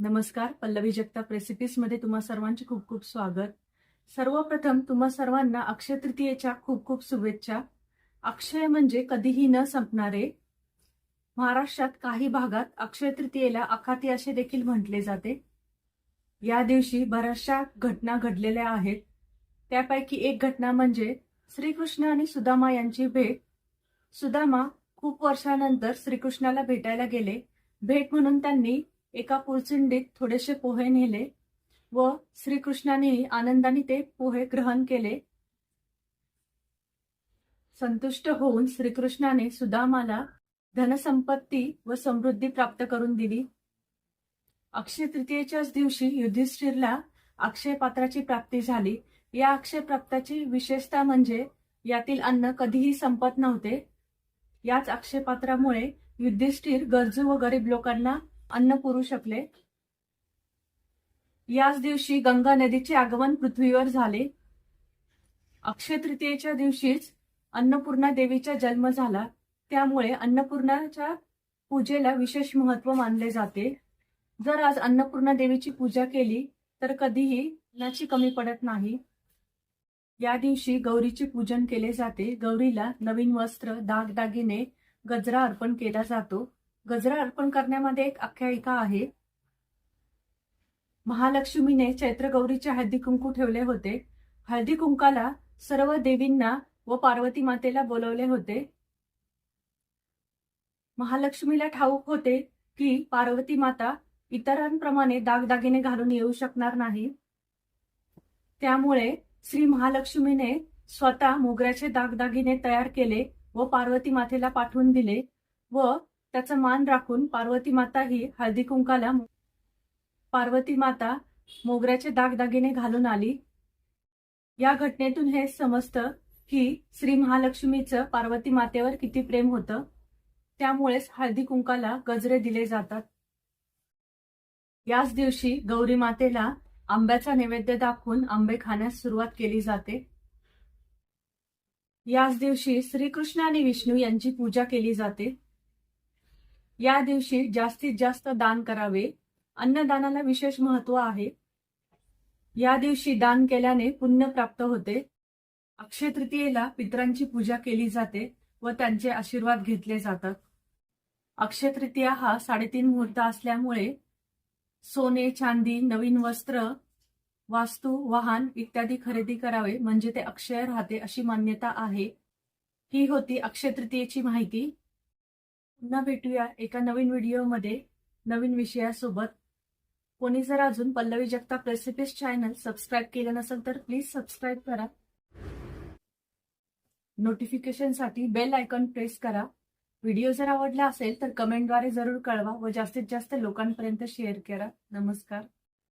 नमस्कार पल्लवी जगताप रेसिपीजमध्ये तुम्हा सर्वांचे खूप खूप स्वागत. सर्वप्रथम तुम्हा सर्वांना अक्षय तृतीयेच्या खूप खूप शुभेच्छा. अक्षय म्हणजे कधीही न संपणारे. महाराष्ट्रात काही भागात अक्षय तृतीयेला अखाती असे देखील म्हटले जाते. या दिवशी बऱ्याचशा घटना घडलेल्या आहेत. त्यापैकी एक घटना म्हणजे श्रीकृष्ण आणि सुदामा यांची भेट. सुदामा खूप वर्षानंतर श्रीकृष्णाला भेटायला गेले. भेट म्हणून त्यांनी एका पुरचिंडीत थोडेसे पोहे नेले व श्रीकृष्णानेही आनंदाने ते पोहे ग्रहण केले. संतुष्ट होऊन श्रीकृष्णाने सुदामाला धनसंपत्ती व समृद्धी प्राप्त करून दिली. अक्षय तृतीयेच्याच दिवशी युधिष्ठिरला अक्षय पात्राची प्राप्ती झाली. या अक्षय प्राप्ताची विशेषता म्हणजे यातील अन्न कधीही संपत नव्हते. याच अक्षय पात्रामुळे युधिष्ठिर गरजू व गरीब लोकांना अन्न पुरू शकले याच दिवशी गंगा नदीचे आगमन पृथ्वीवर झाले. अक्षय तृतीयेच्या दिवशीच अन्नपूर्णा देवीचा जन्म झाला. त्यामुळे अन्नपूर्णाच्या पूजेला विशेष महत्त्व मानले जाते. जर आज अन्नपूर्णा देवीची पूजा केली तर कधीही अन्नाची कमी पडत नाही. या दिवशी गौरीचे पूजन केले जाते. गौरीला नवीन वस्त्र दागदागिने गजरा अर्पण केला जातो. गजरा अर्पण करण्यामध्ये एक आख्यायिका आहे. महालक्ष्मीने चैत्रगौरीचे हळदी कुंकू ठेवले होते. हळदी कुंकाला सर्व देवींना व पार्वती मातेला बोलवले होते. महालक्ष्मीला ठाऊक होते की पार्वती माता इतरांप्रमाणे दागदागिने घालून येऊ शकणार नाही. त्यामुळे श्री महालक्ष्मीने स्वतः मोगऱ्याचे दागदागिने तयार केले व पार्वती मातेला पाठवून दिले व त्याचा मान राखून पार्वती माता ही हळदी कुंकाला पार्वती माता मोगऱ्याचे दागदागिने घालून आली. या घटनेतून हे समजतं की श्री महालक्ष्मीचं पार्वती मातेवर किती प्रेम होतं त्यामुळेच हळदी कुंकाला गजरे दिले जातात. याच दिवशी गौरी मातेला आंब्याचा नैवेद्य दाखवून आंबे खाण्यास सुरुवात केली जाते. याच दिवशी श्रीकृष्ण आणि विष्णू यांची पूजा केली जाते. या दिवशी जास्तीत जास्त दान करावे. अन्नदानाला विशेष महत्त्व आहे. या दिवशी दान केल्याने पुण्य प्राप्त होते. अक्षय तृतीयेला पितरांची पूजा केली जाते व त्यांचे आशीर्वाद घेतले जातात. अक्षय तृतीया हा साडेतीन मुहूर्त असल्यामुळे सोने चांदी नवीन वस्त्र वास्तू वाहन इत्यादी खरेदी करावे म्हणजे ते अक्षय राहते अशी मान्यता आहे. ही होती अक्षय तृतीयेची माहिती. पुन्हा भेटूया एका नवीन व्हिडिओमध्ये नवीन विषयासोबत. कोणी जर अजून Pallavi Jagtap recipes channel subscribe केलं नसेल तर प्लीज सबस्क्राईब करा. नोटिफिकेशनसाठी बेल आयकॉन प्रेस करा. व्हिडिओ जर आवडला असेल तर कमेंटद्वारे जरूर कळवा व जास्तीत जास्त लोकांपर्यंत शेअर करा. नमस्कार.